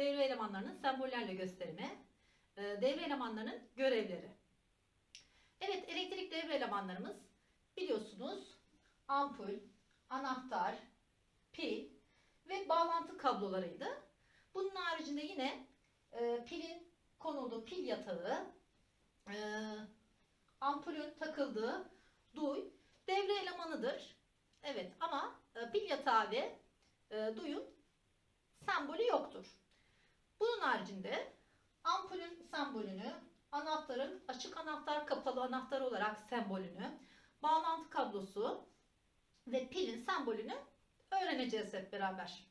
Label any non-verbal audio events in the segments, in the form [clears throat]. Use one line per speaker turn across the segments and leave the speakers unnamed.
devre elemanlarının sembollerle gösterimi, e, devre elemanlarının görevleri. Evet, elektrik devre elemanlarımız biliyorsunuz ampul, anahtar, pil ve bağlantı kablolarıydı. Bunun haricinde yine e, pilin konulduğu pil yatağı, e, ampulün takıldığı duy devre elemanıdır. Evet ama e, pil yatağı ve e, duyun sembolü yoktur. Bunun haricinde ampulün sembolünü, anahtarın açık anahtar kapalı anahtar olarak sembolünü, bağlantı kablosu ve pilin sembolünü öğreneceğiz hep beraber.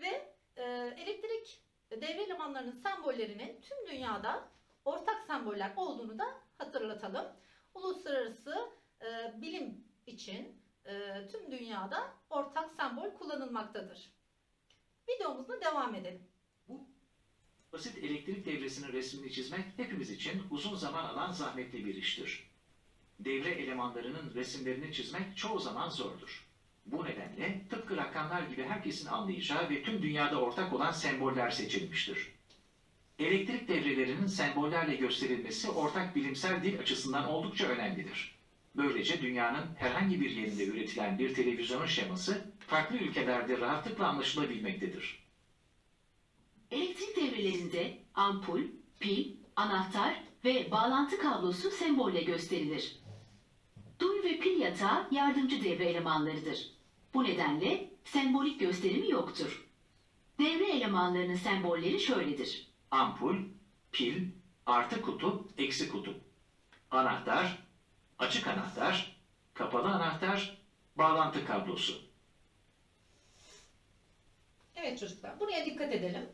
Ve e, elektrik devre elemanlarının sembollerinin tüm dünyada ortak semboller olduğunu da hatırlatalım. Uluslararası e, bilim için e, tüm dünyada ortak sembol kullanılmaktadır. Videomuzda devam edelim.
Basit elektrik devresinin resmini çizmek hepimiz için uzun zaman alan zahmetli bir iştir. Devre elemanlarının resimlerini çizmek çoğu zaman zordur. Bu nedenle tıpkı rakamlar gibi herkesin anlayacağı ve tüm dünyada ortak olan semboller seçilmiştir. Elektrik devrelerinin sembollerle gösterilmesi ortak bilimsel dil açısından oldukça önemlidir. Böylece dünyanın herhangi bir yerinde üretilen bir televizyonun şeması farklı ülkelerde rahatlıkla anlaşılabilmektedir.
Devrelerinde ampul, pil, anahtar ve bağlantı kablosu sembolle gösterilir. Duy ve pil yatağı yardımcı devre elemanlarıdır. Bu nedenle sembolik gösterimi yoktur. Devre elemanlarının sembolleri şöyledir.
ampul, pil, artı kutup, eksi kutup. Anahtar, açık anahtar, kapalı anahtar, bağlantı kablosu.
Evet çocuklar buraya dikkat edelim.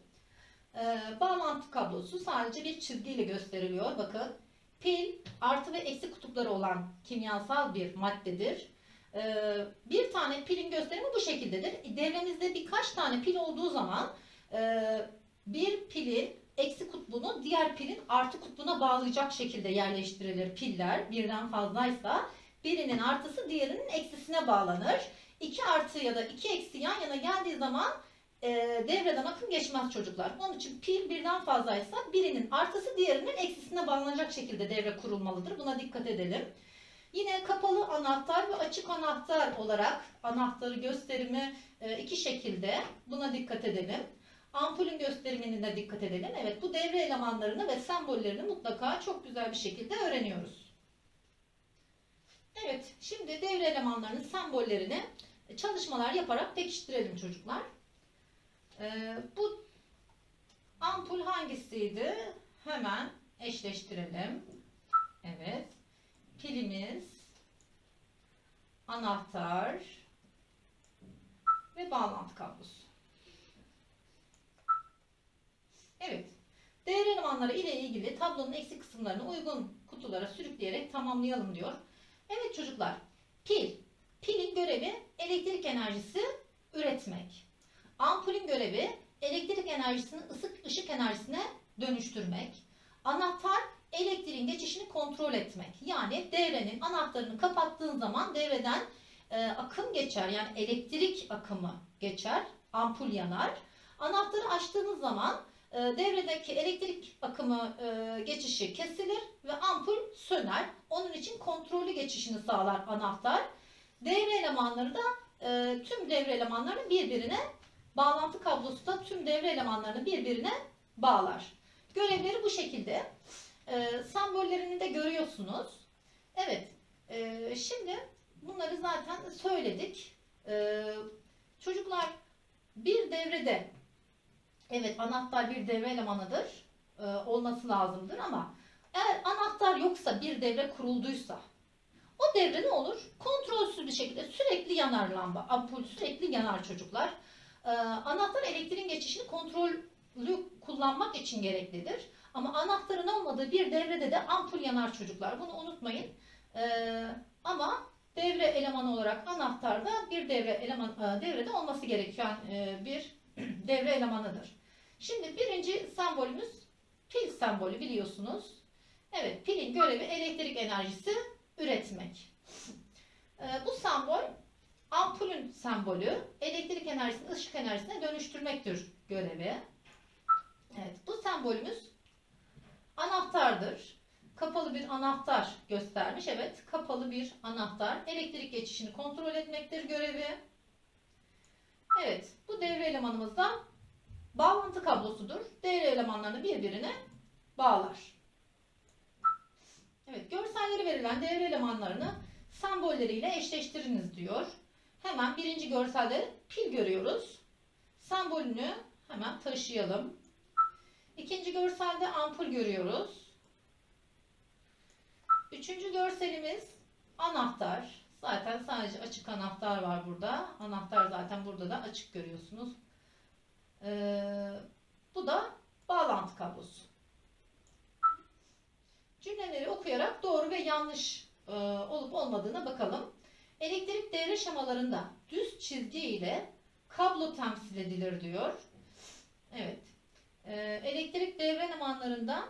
Ee, bağlantı kablosu sadece bir çizgiyle gösteriliyor. Bakın pil artı ve eksi kutupları olan kimyasal bir maddedir. Ee, bir tane pilin gösterimi bu şekildedir. Devremizde birkaç tane pil olduğu zaman e, bir pilin eksi kutbunu diğer pilin artı kutbuna bağlayacak şekilde yerleştirilir piller. Birden fazlaysa birinin artısı diğerinin eksisine bağlanır. 2 artı ya da 2 eksi yan yana geldiği zaman e, devreden akım geçmez çocuklar. Onun için pil birden fazlaysa birinin artısı diğerinin eksisine bağlanacak şekilde devre kurulmalıdır. Buna dikkat edelim. Yine kapalı anahtar ve açık anahtar olarak anahtarı gösterimi e, iki şekilde. Buna dikkat edelim. Ampulün gösterimine de dikkat edelim. Evet bu devre elemanlarını ve sembollerini mutlaka çok güzel bir şekilde öğreniyoruz. Evet şimdi devre elemanlarının sembollerini çalışmalar yaparak pekiştirelim çocuklar. Ee, bu ampul hangisiydi? Hemen eşleştirelim. Evet. Pilimiz, anahtar ve bağlantı kablosu. Evet. Devre elemanları ile ilgili tablonun eksik kısımlarını uygun kutulara sürükleyerek tamamlayalım diyor. Evet çocuklar. Pil. Pilin görevi elektrik enerjisi üretmek. Ampulün görevi elektrik enerjisini ısık ışık enerjisine dönüştürmek. Anahtar elektriğin geçişini kontrol etmek. Yani devrenin anahtarını kapattığın zaman devreden e, akım geçer. Yani elektrik akımı geçer. Ampul yanar. Anahtarı açtığınız zaman e, devredeki elektrik akımı e, geçişi kesilir ve ampul söner. Onun için kontrollü geçişini sağlar anahtar. Devre elemanları da e, tüm devre elemanlarını birbirine bağlantı kablosu da tüm devre elemanlarını birbirine bağlar. Görevleri bu şekilde. E, sembollerini de görüyorsunuz. Evet. e, şimdi bunları zaten söyledik. E, çocuklar bir devrede evet anahtar bir devre elemanıdır. e, olması lazımdır ama eğer anahtar yoksa bir devre kurulduysa o devre ne olur? Kontrolsüz bir şekilde sürekli yanar lamba. Ampul sürekli yanar çocuklar. Ee, anahtar elektriğin geçişini kontrollü kullanmak için gereklidir. Ama anahtarın olmadığı bir devrede de ampul yanar çocuklar. Bunu unutmayın. Ee, ama devre elemanı olarak anahtarda bir devre eleman e, devrede olması gereken e, bir [clears throat] devre elemanıdır. Şimdi birinci sembolümüz pil sembolü biliyorsunuz. Evet pilin görevi elektrik enerjisi üretmek. Ee, bu sembol sembolü elektrik enerjisini ışık enerjisine dönüştürmektir görevi. Evet, bu sembolümüz anahtardır. Kapalı bir anahtar göstermiş. Evet, kapalı bir anahtar. Elektrik geçişini kontrol etmektir görevi. Evet, bu devre elemanımız da bağlantı kablosudur. Devre elemanlarını birbirine bağlar. Evet, görselleri verilen devre elemanlarını sembolleriyle eşleştiriniz diyor. Hemen birinci görselde pil görüyoruz. Sembolünü hemen taşıyalım. İkinci görselde ampul görüyoruz. Üçüncü görselimiz anahtar. Zaten sadece açık anahtar var burada. Anahtar zaten burada da açık görüyorsunuz. Ee, bu da bağlantı kablosu. Cümleleri okuyarak doğru ve yanlış e, olup olmadığına bakalım. Elektrik devre şemalarında düz çizgi ile kablo temsil edilir diyor. Evet. Ee, elektrik devre elemanlarında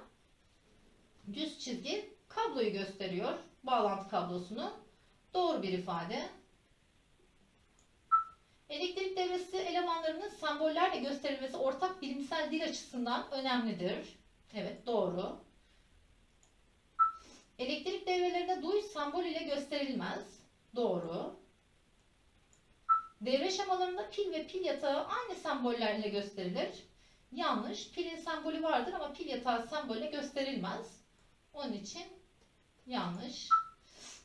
düz çizgi kabloyu gösteriyor. Bağlantı kablosunu. Doğru bir ifade. Elektrik devresi elemanlarının sembollerle gösterilmesi ortak bilimsel dil açısından önemlidir. Evet doğru. Elektrik devrelerinde duy sembol ile gösterilmez. Doğru. Devre şemalarında pil ve pil yatağı aynı sembollerle gösterilir. Yanlış. Pilin sembolü vardır ama pil yatağı sembolle gösterilmez. Onun için yanlış.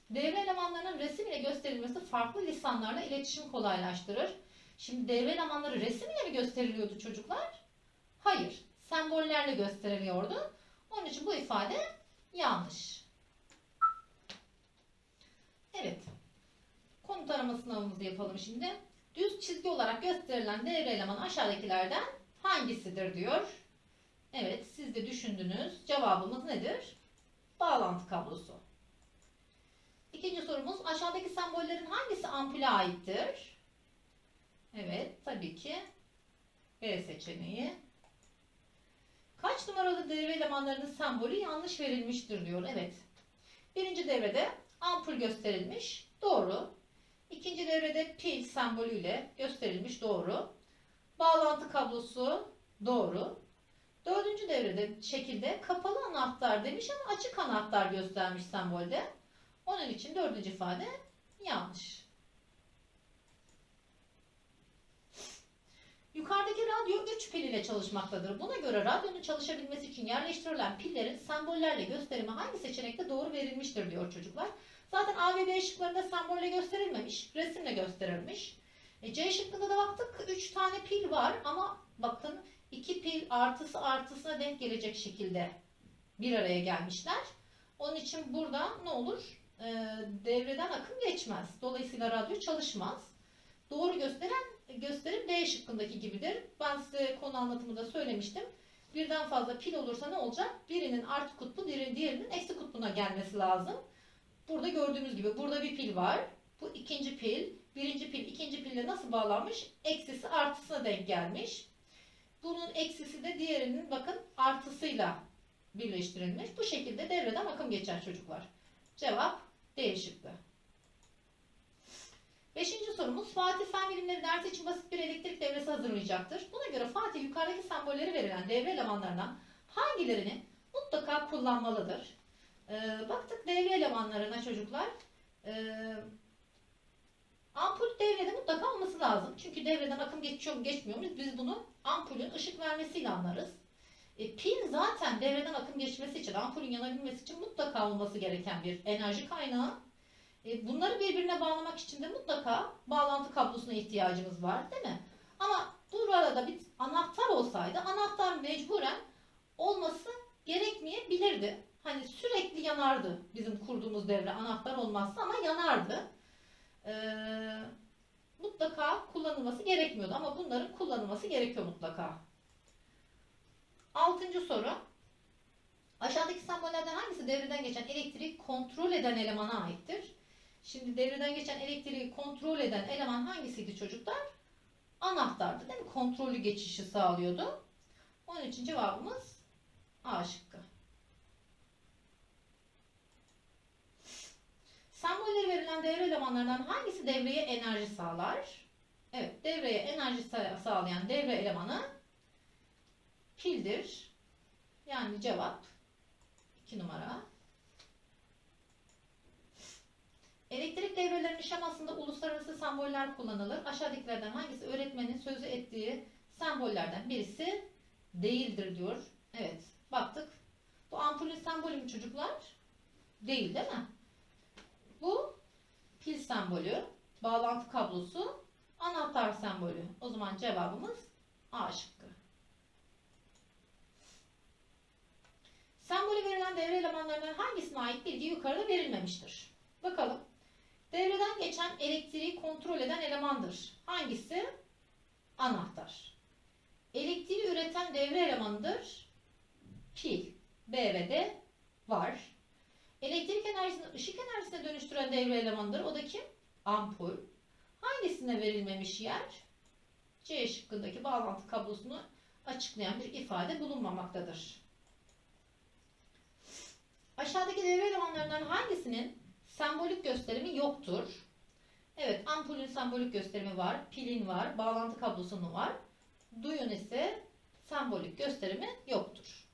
Devre elemanlarının resim ile gösterilmesi farklı lisanlarla iletişim kolaylaştırır. Şimdi devre elemanları resim ile mi gösteriliyordu çocuklar? Hayır. Sembollerle gösteriliyordu. Onun için bu ifade yanlış. Evet. Konu tarama sınavımızı yapalım şimdi. Düz çizgi olarak gösterilen devre elemanı aşağıdakilerden hangisidir diyor. Evet siz de düşündünüz. Cevabımız nedir? Bağlantı kablosu. İkinci sorumuz aşağıdaki sembollerin hangisi ampule aittir? Evet tabii ki B seçeneği. Kaç numaralı devre elemanlarının sembolü yanlış verilmiştir diyor. Evet. Birinci devrede ampul gösterilmiş. Doğru. İkinci devrede pil sembolüyle gösterilmiş. Doğru. Bağlantı kablosu. Doğru. Dördüncü devrede şekilde kapalı anahtar demiş ama açık anahtar göstermiş sembolde. Onun için dördüncü ifade yanlış. Yukarıdaki radyo 3 pil ile çalışmaktadır. Buna göre radyonun çalışabilmesi için yerleştirilen pillerin sembollerle gösterimi hangi seçenekte doğru verilmiştir diyor çocuklar. Zaten A ve B şıklarında sembolle gösterilmemiş, resimle gösterilmiş. E, C şıkkında da baktık 3 tane pil var ama bakın 2 pil artısı artısına denk gelecek şekilde bir araya gelmişler. Onun için burada ne olur? E, devreden akım geçmez. Dolayısıyla radyo çalışmaz. Doğru gösteren gösterim B şıkkındaki gibidir. Ben size konu anlatımında söylemiştim. Birden fazla pil olursa ne olacak? Birinin artı kutbu, diğeri- diğerinin eksi kutbuna gelmesi lazım. Burada gördüğümüz gibi burada bir pil var. Bu ikinci pil. Birinci pil ikinci pille nasıl bağlanmış? Eksisi artısına denk gelmiş. Bunun eksisi de diğerinin bakın artısıyla birleştirilmiş. Bu şekilde devreden akım geçer çocuklar. Cevap D şıkkı. Beşinci sorumuz Fatih Fen Bilimleri dersi için basit bir elektrik devresi hazırlayacaktır. Buna göre Fatih yukarıdaki sembolleri verilen devre elemanlarından hangilerini mutlaka kullanmalıdır? Ee, baktık devre elemanlarına çocuklar. Ee, ampul devrede mutlaka olması lazım. Çünkü devreden akım geçiyor mu geçmiyor mu biz bunu ampulün ışık vermesiyle anlarız. E, pil zaten devreden akım geçmesi için, ampulün yanabilmesi için mutlaka olması gereken bir enerji kaynağı. E, bunları birbirine bağlamak için de mutlaka bağlantı kablosuna ihtiyacımız var değil mi? Ama bu arada bir anahtar olsaydı anahtar mecburen olması gerekmeyebilirdi. Hani sürekli yanardı bizim kurduğumuz devre anahtar olmazsa ama yanardı. Ee, mutlaka kullanılması gerekmiyordu ama bunların kullanılması gerekiyor mutlaka. Altıncı soru. Aşağıdaki sembollerden hangisi devreden geçen elektriği kontrol eden elemana aittir? Şimdi devreden geçen elektriği kontrol eden eleman hangisiydi çocuklar? Anahtardı değil mi? Kontrollü geçişi sağlıyordu. Onun için cevabımız A şıkkı. Sembolleri verilen devre elemanlarından hangisi devreye enerji sağlar? Evet, devreye enerji sa- sağlayan devre elemanı pildir. Yani cevap 2 numara. Elektrik devrelerinin şemasında uluslararası semboller kullanılır. Aşağıdakilerden hangisi öğretmenin sözü ettiği sembollerden birisi değildir diyor. Evet, baktık. Bu ampulün sembolü mü çocuklar? Değil değil mi? Bu pil sembolü, bağlantı kablosu, anahtar sembolü. O zaman cevabımız A şıkkı. Sembolü verilen devre elemanlarından hangisine ait bilgi yukarıda verilmemiştir? Bakalım. Devreden geçen elektriği kontrol eden elemandır. Hangisi? Anahtar. Elektriği üreten devre elemanıdır. Pil. B ve D var. Elektrik enerjisini ışık enerjisine dönüştüren devre elemanıdır. O da kim? Ampul. Hangisine verilmemiş yer? C şıkkındaki bağlantı kablosunu açıklayan bir ifade bulunmamaktadır. Aşağıdaki devre elemanlarından hangisinin sembolik gösterimi yoktur? Evet, ampulün sembolik gösterimi var, pilin var, bağlantı kablosunun var. Duyun ise sembolik gösterimi yoktur.